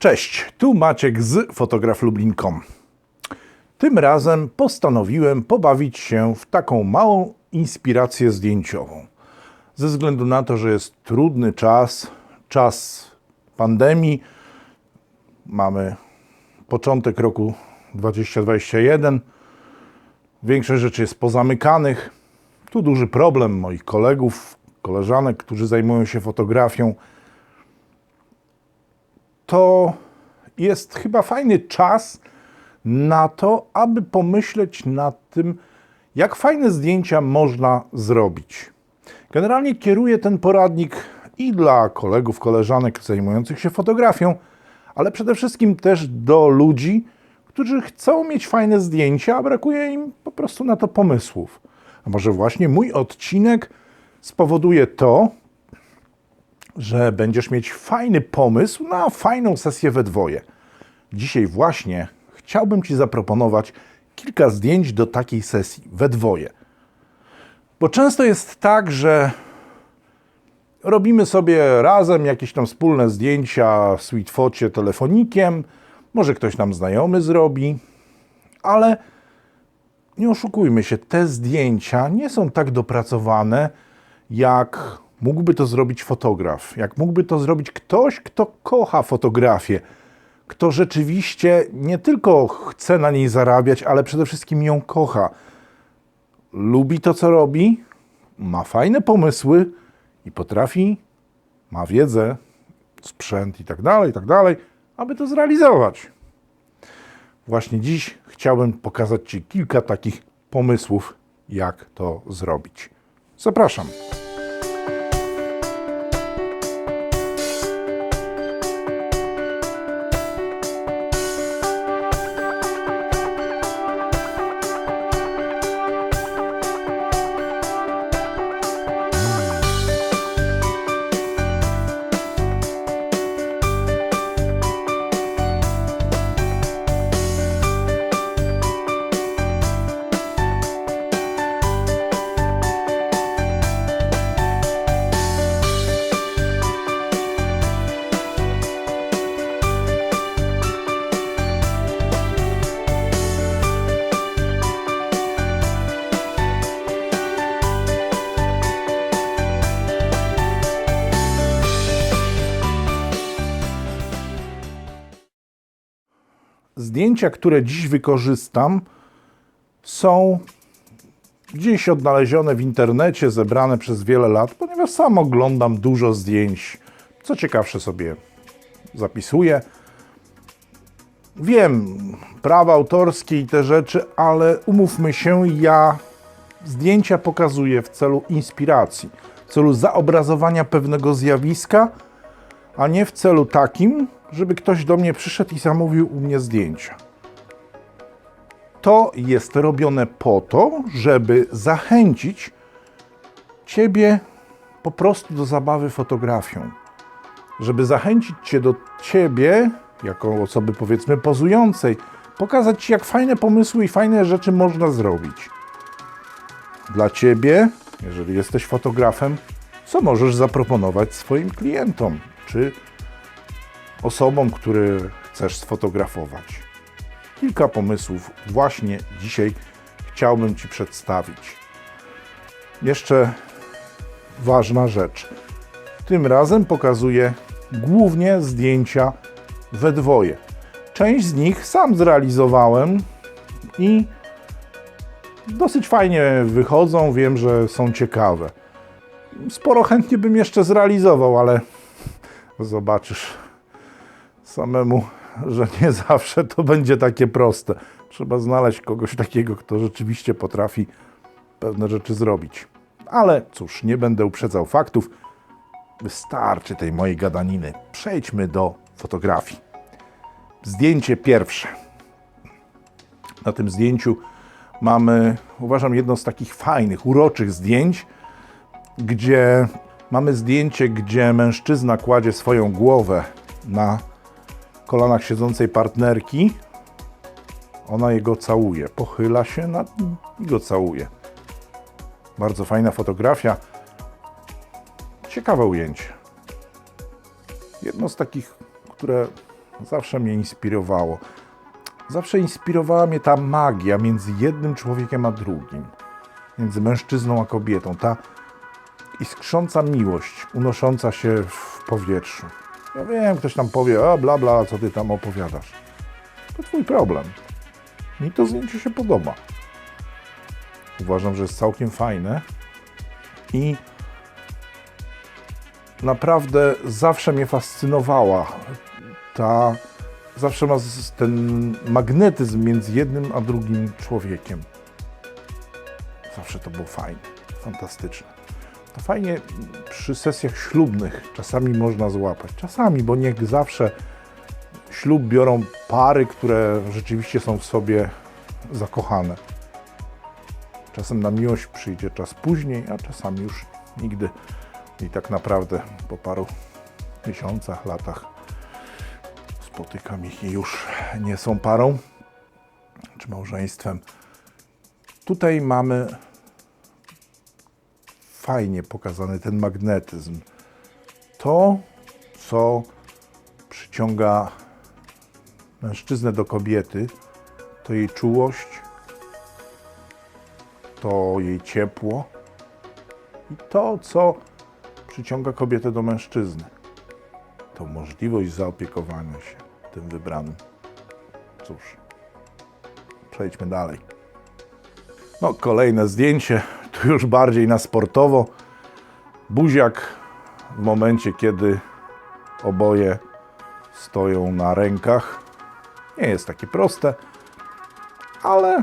Cześć, tu Maciek z fotograflublin.com. Tym razem postanowiłem pobawić się w taką małą inspirację zdjęciową. Ze względu na to, że jest trudny czas, czas pandemii, mamy początek roku 2021, większość rzeczy jest pozamykanych. Tu duży problem moich kolegów, koleżanek, którzy zajmują się fotografią to jest chyba fajny czas na to, aby pomyśleć nad tym, jak fajne zdjęcia można zrobić. Generalnie kieruję ten poradnik i dla kolegów, koleżanek zajmujących się fotografią, ale przede wszystkim też do ludzi, którzy chcą mieć fajne zdjęcia, a brakuje im po prostu na to pomysłów. A może właśnie mój odcinek spowoduje to, że będziesz mieć fajny pomysł na fajną sesję we dwoje. Dzisiaj właśnie chciałbym Ci zaproponować kilka zdjęć do takiej sesji we dwoje. Bo często jest tak, że robimy sobie razem jakieś tam wspólne zdjęcia w sweetfocie telefonikiem, może ktoś nam znajomy zrobi, ale nie oszukujmy się, te zdjęcia nie są tak dopracowane, jak mógłby to zrobić fotograf, jak mógłby to zrobić ktoś, kto kocha fotografię, kto rzeczywiście nie tylko chce na niej zarabiać, ale przede wszystkim ją kocha. Lubi to, co robi, ma fajne pomysły i potrafi, ma wiedzę, sprzęt i tak dalej, i tak dalej, aby to zrealizować. Właśnie dziś chciałbym pokazać Ci kilka takich pomysłów, jak to zrobić. Zapraszam. Zdjęcia, które dziś wykorzystam, są gdzieś odnalezione w internecie, zebrane przez wiele lat, ponieważ sam oglądam dużo zdjęć. Co ciekawsze sobie zapisuję. Wiem, prawa autorskie i te rzeczy, ale umówmy się, ja zdjęcia pokazuję w celu inspiracji, w celu zaobrazowania pewnego zjawiska, a nie w celu takim, żeby ktoś do mnie przyszedł i zamówił u mnie zdjęcia. To jest robione po to, żeby zachęcić Ciebie po prostu do zabawy fotografią. Żeby zachęcić Cię do Ciebie, jako osoby powiedzmy pozującej, pokazać Ci, jak fajne pomysły i fajne rzeczy można zrobić. Dla Ciebie, jeżeli jesteś fotografem, co możesz zaproponować swoim klientom, czy osobom, które chcesz sfotografować. Kilka pomysłów właśnie dzisiaj chciałbym Ci przedstawić. Jeszcze ważna rzecz. Tym razem pokazuję głównie zdjęcia we dwoje. Część z nich sam zrealizowałem i dosyć fajnie wychodzą. Wiem, że są ciekawe. Sporo chętnie bym jeszcze zrealizował, ale zobaczysz samemu, że nie zawsze to będzie takie proste. Trzeba znaleźć kogoś takiego, kto rzeczywiście potrafi pewne rzeczy zrobić. Ale cóż, nie będę uprzedzał faktów. Wystarczy tej mojej gadaniny. Przejdźmy do fotografii. Zdjęcie pierwsze. Na tym zdjęciu mamy, uważam, jedno z takich fajnych, uroczych zdjęć, gdzie mamy zdjęcie, gdzie mężczyzna kładzie swoją głowę na kolanach siedzącej partnerki. Ona jego całuje, pochyla się nad nim i go całuje. Bardzo fajna fotografia. Ciekawe ujęcie. Jedno z takich, które zawsze mnie inspirowało. Zawsze inspirowała mnie ta magia między jednym człowiekiem a drugim. Między mężczyzną a kobietą. Ta iskrząca miłość, unosząca się w powietrzu. Ja wiem, ktoś tam powie, a bla bla, co ty tam opowiadasz. To twój problem. Mi to zdjęcie się podoba. Uważam, że jest całkiem fajne i naprawdę zawsze mnie fascynowała ta, zawsze ma ten magnetyzm między jednym a drugim człowiekiem. Zawsze to było fajne, fantastyczne. To fajnie przy sesjach ślubnych czasami można złapać. Czasami, bo nie zawsze ślub biorą pary, które rzeczywiście są w sobie zakochane. Czasem na miłość przyjdzie czas później, a czasami już nigdy. I tak naprawdę po paru miesiącach, latach spotykam ich i już nie są parą czy małżeństwem. Tutaj mamy fajnie pokazany ten magnetyzm. To, co przyciąga mężczyznę do kobiety, to jej czułość, to jej ciepło i to, co przyciąga kobietę do mężczyzny, to możliwość zaopiekowania się tym wybranym. Cóż, przejdźmy dalej. No, kolejne zdjęcie, tu już bardziej na sportowo. Buziak w momencie, kiedy oboje stoją na rękach. Nie jest takie proste, ale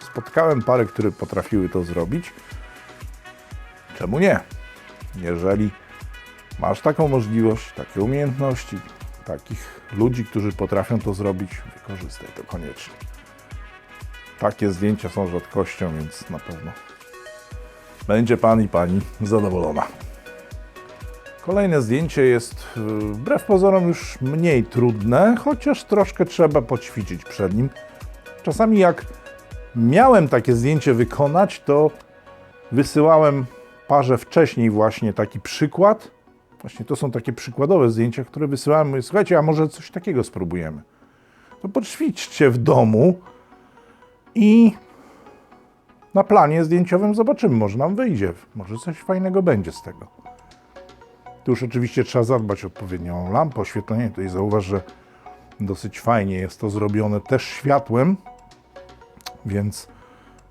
spotkałem pary, które potrafiły to zrobić. Czemu nie? Jeżeli masz taką możliwość, takie umiejętności, takich ludzi, którzy potrafią to zrobić, wykorzystaj to koniecznie. Takie zdjęcia są rzadkością, więc na pewno będzie pan i pani zadowolona. Kolejne zdjęcie jest y, wbrew pozorom już mniej trudne, chociaż troszkę trzeba poćwiczyć przed nim. Czasami jak miałem takie zdjęcie wykonać, to wysyłałem parze wcześniej właśnie taki przykład. Właśnie to są takie przykładowe zdjęcia, które wysyłałem. Mówię, słuchajcie, a może coś takiego spróbujemy. To poćwiczcie w domu i na planie zdjęciowym zobaczymy, może nam wyjdzie, może coś fajnego będzie z tego. Tu już oczywiście trzeba zadbać o odpowiednią lampę, oświetlenie. Tutaj zauważ, że dosyć fajnie jest to zrobione też światłem, więc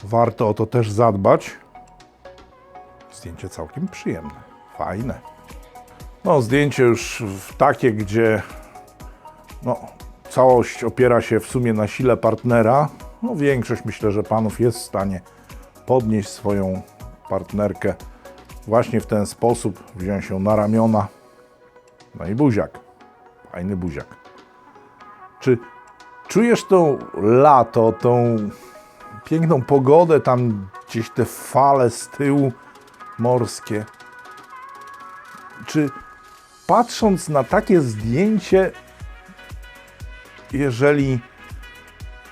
warto o to też zadbać. Zdjęcie całkiem przyjemne, fajne. No, zdjęcie już takie, gdzie no, całość opiera się w sumie na sile partnera. No, większość myślę, że panów jest w stanie podnieść swoją partnerkę właśnie w ten sposób, wziąć ją na ramiona. No i buziak. Fajny buziak. Czy czujesz to lato, tą piękną pogodę, tam gdzieś te fale z tyłu morskie? Czy patrząc na takie zdjęcie, jeżeli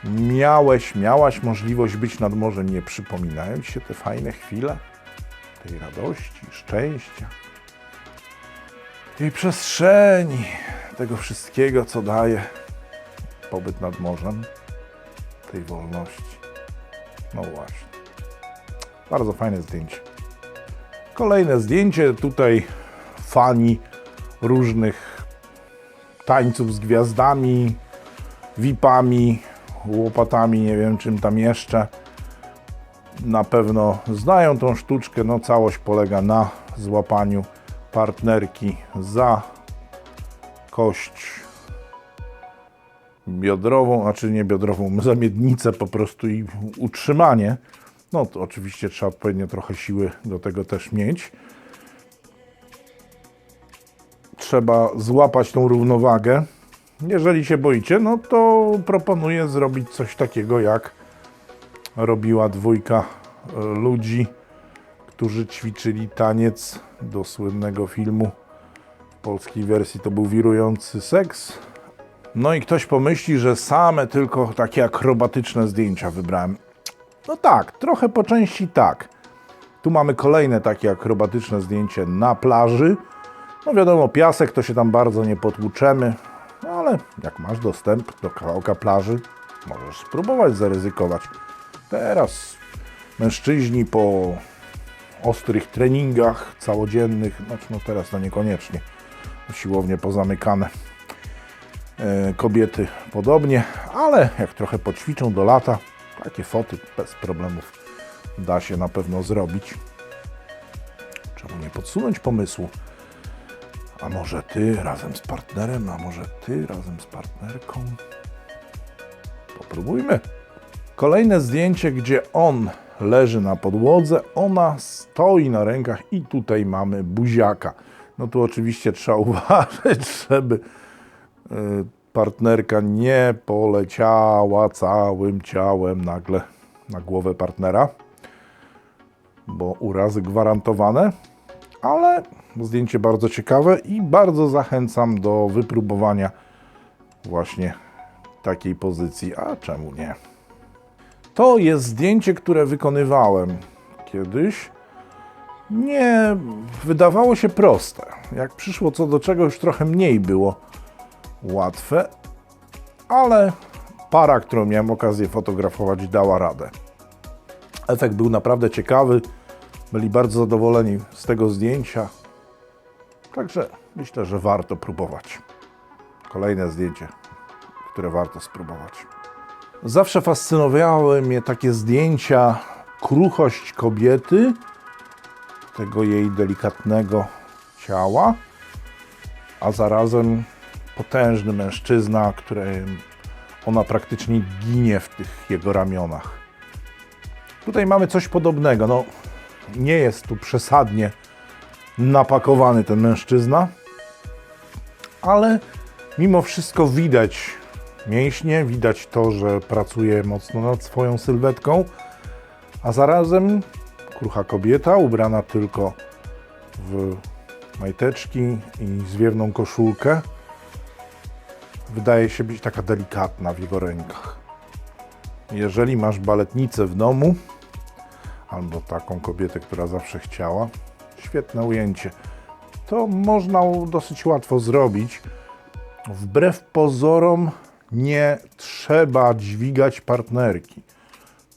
miałeś, miałaś możliwość być nad morzem, nie przypominają ci się te fajne chwile tej radości, szczęścia, tej przestrzeni, tego wszystkiego, co daje pobyt nad morzem, tej wolności. No właśnie. Bardzo fajne zdjęcie. Kolejne zdjęcie. Tutaj fani różnych tańców z gwiazdami, VIP-ami, łopatami, nie wiem czym tam jeszcze. Na pewno znają tą sztuczkę. No, całość polega na złapaniu partnerki za kość biodrową, a czy nie biodrową, za miednicę po prostu i utrzymanie. No to oczywiście trzeba odpowiednio trochę siły do tego też mieć. Trzeba złapać tą równowagę. Jeżeli się boicie, no to proponuję zrobić coś takiego, jak robiła dwójka e, ludzi, którzy ćwiczyli taniec do słynnego filmu. W polskiej wersji to był wirujący seks. No i ktoś pomyśli, że same tylko takie akrobatyczne zdjęcia wybrałem. No tak, trochę po części tak. Tu mamy kolejne takie akrobatyczne zdjęcie na plaży. No wiadomo, piasek to się tam bardzo nie potłuczemy, ale jak masz dostęp do kawałka plaży, możesz spróbować zaryzykować. Teraz mężczyźni po ostrych treningach całodziennych, znaczy no teraz to niekoniecznie, siłownie pozamykane, E, kobiety podobnie, ale jak trochę poćwiczą do lata, takie foty bez problemów da się na pewno zrobić. Czemu nie podsunąć pomysłu? A może ty razem z partnerem, a może ty razem z partnerką? Popróbujmy. Kolejne zdjęcie, gdzie on leży na podłodze, ona stoi na rękach i tutaj mamy buziaka. No tu oczywiście trzeba uważać, żeby y, partnerka nie poleciała całym ciałem nagle na głowę partnera, bo urazy gwarantowane, ale zdjęcie bardzo ciekawe i bardzo zachęcam do wypróbowania właśnie takiej pozycji, a czemu nie? To jest zdjęcie, które wykonywałem kiedyś. Nie wydawało się proste. Jak przyszło co do czego, już trochę mniej było łatwe, ale para, którą miałem okazję fotografować, dała radę. Efekt był naprawdę ciekawy. Byli bardzo zadowoleni z tego zdjęcia. Także myślę, że warto próbować. Kolejne zdjęcie, które warto spróbować. Zawsze fascynowały mnie takie zdjęcia, kruchość kobiety, tego jej delikatnego ciała, a zarazem potężny mężczyzna, którym ona praktycznie ginie w tych jego ramionach. Tutaj mamy coś podobnego. No, nie jest tu przesadnie napakowany ten mężczyzna, ale mimo wszystko widać mięśnie, widać to, że pracuje mocno nad swoją sylwetką, a zarazem krucha kobieta ubrana tylko w majteczki i zwiewną koszulkę wydaje się być taka delikatna w jego rękach. Jeżeli masz baletnicę w domu, albo taką kobietę, która zawsze chciała, świetne ujęcie. To można dosyć łatwo zrobić. Wbrew pozorom nie trzeba dźwigać partnerki.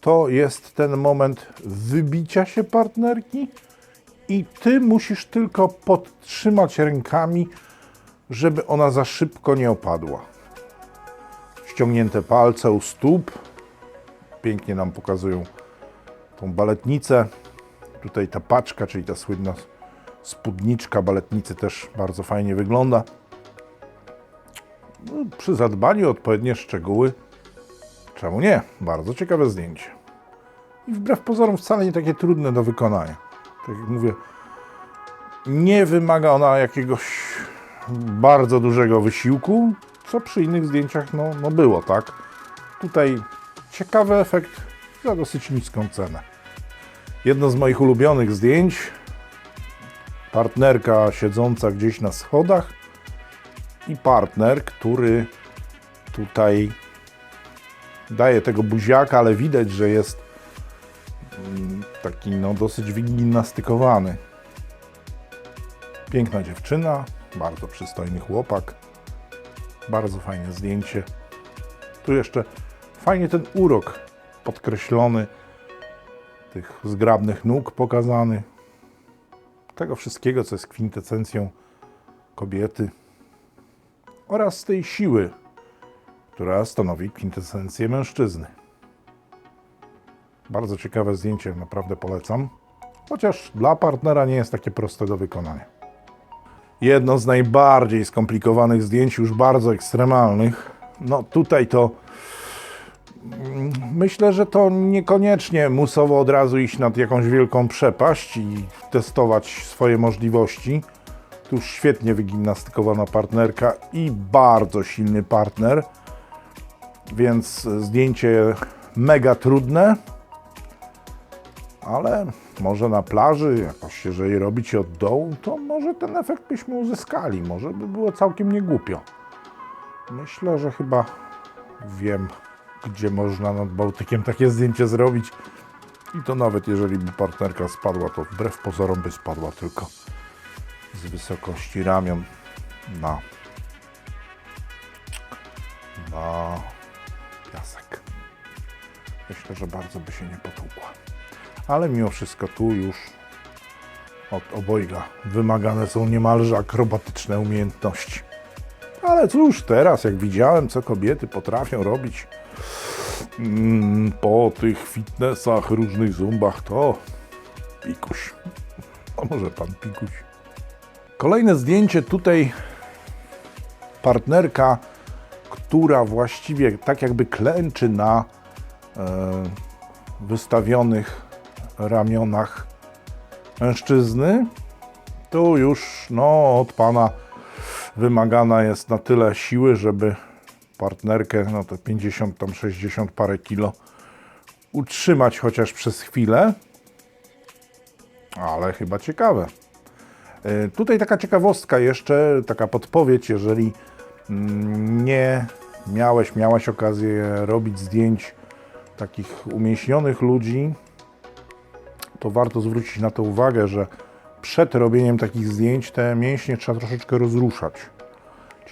To jest ten moment wybicia się partnerki i ty musisz tylko podtrzymać rękami, żeby ona za szybko nie opadła. Ściągnięte palce u stóp pięknie nam pokazują tą baletnicę. Tutaj ta paczka, czyli ta słynna spódniczka baletnicy też bardzo fajnie wygląda. No, przy zadbaniu o odpowiednie szczegóły, czemu nie? Bardzo ciekawe zdjęcie. I wbrew pozorom wcale nie takie trudne do wykonania. Tak jak mówię, nie wymaga ona jakiegoś bardzo dużego wysiłku, co przy innych zdjęciach no, no było, tak? Tutaj ciekawy efekt za dosyć niską cenę. Jedno z moich ulubionych zdjęć. Partnerka siedząca gdzieś na schodach i partner, który tutaj daje tego buziaka, ale widać, że jest mm, taki no, dosyć wygimnastykowany. Piękna dziewczyna, bardzo przystojny chłopak. Bardzo fajne zdjęcie. Tu jeszcze fajnie ten urok podkreślony, tych zgrabnych nóg pokazany. Tego wszystkiego, co jest kwintesencją kobiety oraz tej siły, która stanowi kwintesencję mężczyzny. Bardzo ciekawe zdjęcie, naprawdę polecam. Chociaż dla partnera nie jest takie proste do wykonania. Jedno z najbardziej skomplikowanych zdjęć, już bardzo ekstremalnych. No tutaj to myślę, że to niekoniecznie musowo od razu iść nad jakąś wielką przepaść i testować swoje możliwości. Tu świetnie wygimnastykowana partnerka i bardzo silny partner, więc zdjęcie mega trudne, ale może na plaży, jakoś jeżeli robić od dołu, to może ten efekt byśmy uzyskali, może by było całkiem nie głupio. Myślę, że chyba wiem, gdzie można nad Bałtykiem takie zdjęcie zrobić. I to nawet jeżeli by partnerka spadła, to wbrew pozorom by spadła tylko z wysokości ramion na na piasek. Myślę, że bardzo by się nie potłukła. Ale mimo wszystko tu już od obojga wymagane są niemalże akrobatyczne umiejętności. Ale cóż, teraz jak widziałem, co kobiety potrafią robić po tych fitnessach, różnych zumbach, to pikuś. A może pan pikuś? Kolejne zdjęcie tutaj partnerka, która właściwie tak jakby klęczy na e, wystawionych ramionach mężczyzny. Tu już no, od pana wymagana jest na tyle siły, żeby partnerkę, no to 50 tam 60 parę kilo utrzymać chociaż przez chwilę. Ale chyba ciekawe. E, Tutaj taka ciekawostka jeszcze, taka podpowiedź, jeżeli mm, nie miałeś, miałaś okazję robić zdjęć takich umieśnionych ludzi, to warto zwrócić na to uwagę, że przed robieniem takich zdjęć te mięśnie trzeba troszeczkę rozruszać.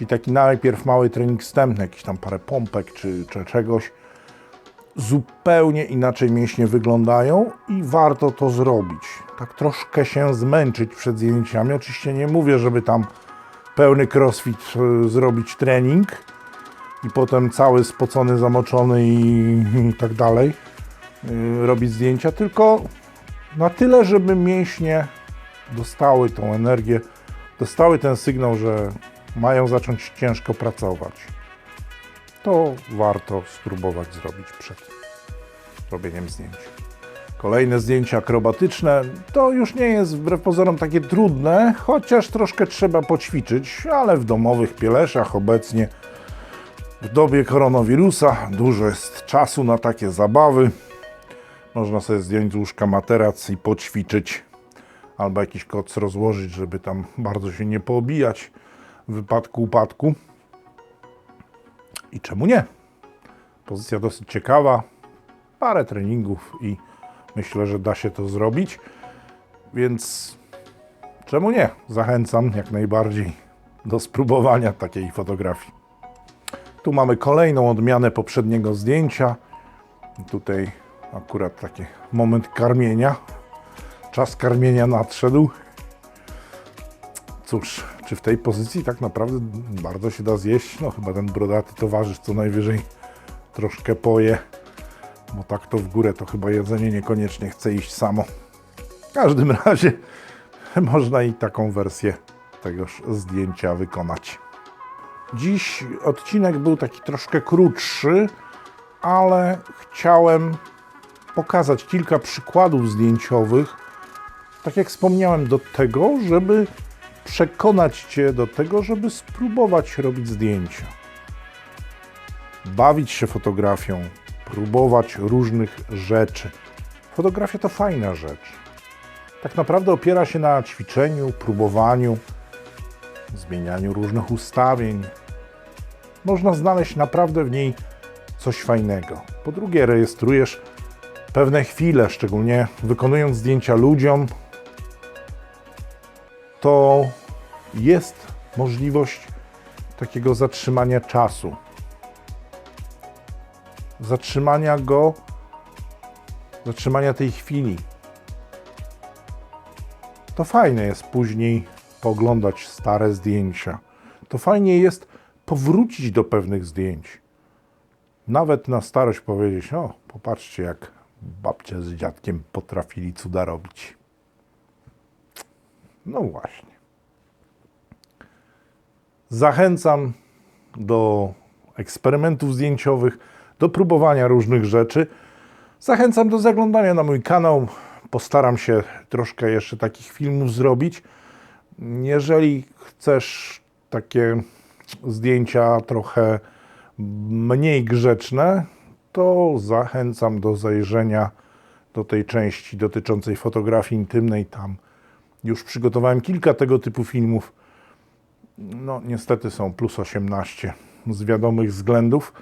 Czyli taki najpierw mały trening wstępny, jakiś tam parę pompek czy, czy czegoś. Zupełnie inaczej mięśnie wyglądają i warto to zrobić. Tak troszkę się zmęczyć przed zdjęciami. Oczywiście nie mówię, żeby tam pełny crossfit e, zrobić trening i potem cały spocony, zamoczony i, i tak dalej yy, robić zdjęcia, tylko na tyle, żeby mięśnie dostały tą energię, dostały ten sygnał, że mają zacząć ciężko pracować. To warto spróbować zrobić przed robieniem zdjęć. Kolejne zdjęcia akrobatyczne to już nie jest wbrew pozorom takie trudne, chociaż troszkę trzeba poćwiczyć, ale w domowych pieleszach obecnie w dobie koronawirusa dużo jest czasu na takie zabawy. Można sobie zdjąć z łóżka materac i poćwiczyć, albo jakiś koc rozłożyć, żeby tam bardzo się nie poobijać wypadku upadku. I czemu nie? Pozycja dosyć ciekawa, parę treningów i myślę, że da się to zrobić. Więc czemu nie? Zachęcam jak najbardziej do spróbowania takiej fotografii. Tu mamy kolejną odmianę poprzedniego zdjęcia. Tutaj akurat taki moment karmienia. Czas karmienia nadszedł. Cóż, czy w tej pozycji tak naprawdę bardzo się da zjeść? No chyba ten brodaty towarzysz co najwyżej troszkę poje, bo tak to w górę to chyba jedzenie niekoniecznie chce iść samo. W każdym razie można i taką wersję tegoż zdjęcia wykonać. Dziś odcinek był taki troszkę krótszy, ale chciałem pokazać kilka przykładów zdjęciowych, tak jak wspomniałem, do tego, żeby przekonać Cię do tego, żeby spróbować robić zdjęcia. Bawić się fotografią, próbować różnych rzeczy. Fotografia to fajna rzecz. Tak naprawdę opiera się na ćwiczeniu, próbowaniu, zmienianiu różnych ustawień. Można znaleźć naprawdę w niej coś fajnego. Po drugie, rejestrujesz pewne chwile, szczególnie wykonując zdjęcia ludziom, to jest możliwość takiego zatrzymania czasu. Zatrzymania go, zatrzymania tej chwili. To fajne jest później pooglądać stare zdjęcia. To fajnie jest powrócić do pewnych zdjęć. Nawet na starość powiedzieć, o, popatrzcie jak babcia z dziadkiem potrafili cuda robić. No właśnie. Zachęcam do eksperymentów zdjęciowych, do próbowania różnych rzeczy. Zachęcam do zaglądania na mój kanał. Postaram się troszkę jeszcze takich filmów zrobić. Jeżeli chcesz takie zdjęcia trochę mniej grzeczne, to zachęcam do zajrzenia do tej części dotyczącej fotografii intymnej. Tam już przygotowałem kilka tego typu filmów. No, niestety są plus 18 z wiadomych względów,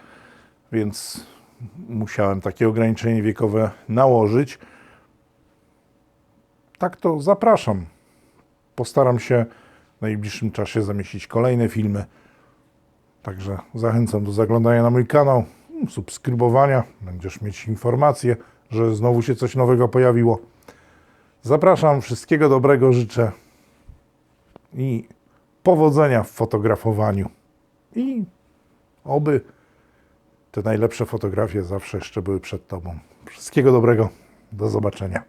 więc musiałem takie ograniczenie wiekowe nałożyć. Tak to zapraszam. Postaram się w najbliższym czasie zamieścić kolejne filmy. Także zachęcam do zaglądania na mój kanał, subskrybowania. Będziesz mieć informacje, że znowu się coś nowego pojawiło. Zapraszam, wszystkiego dobrego życzę i powodzenia w fotografowaniu. I oby te najlepsze fotografie zawsze jeszcze były przed Tobą. Wszystkiego dobrego, do zobaczenia.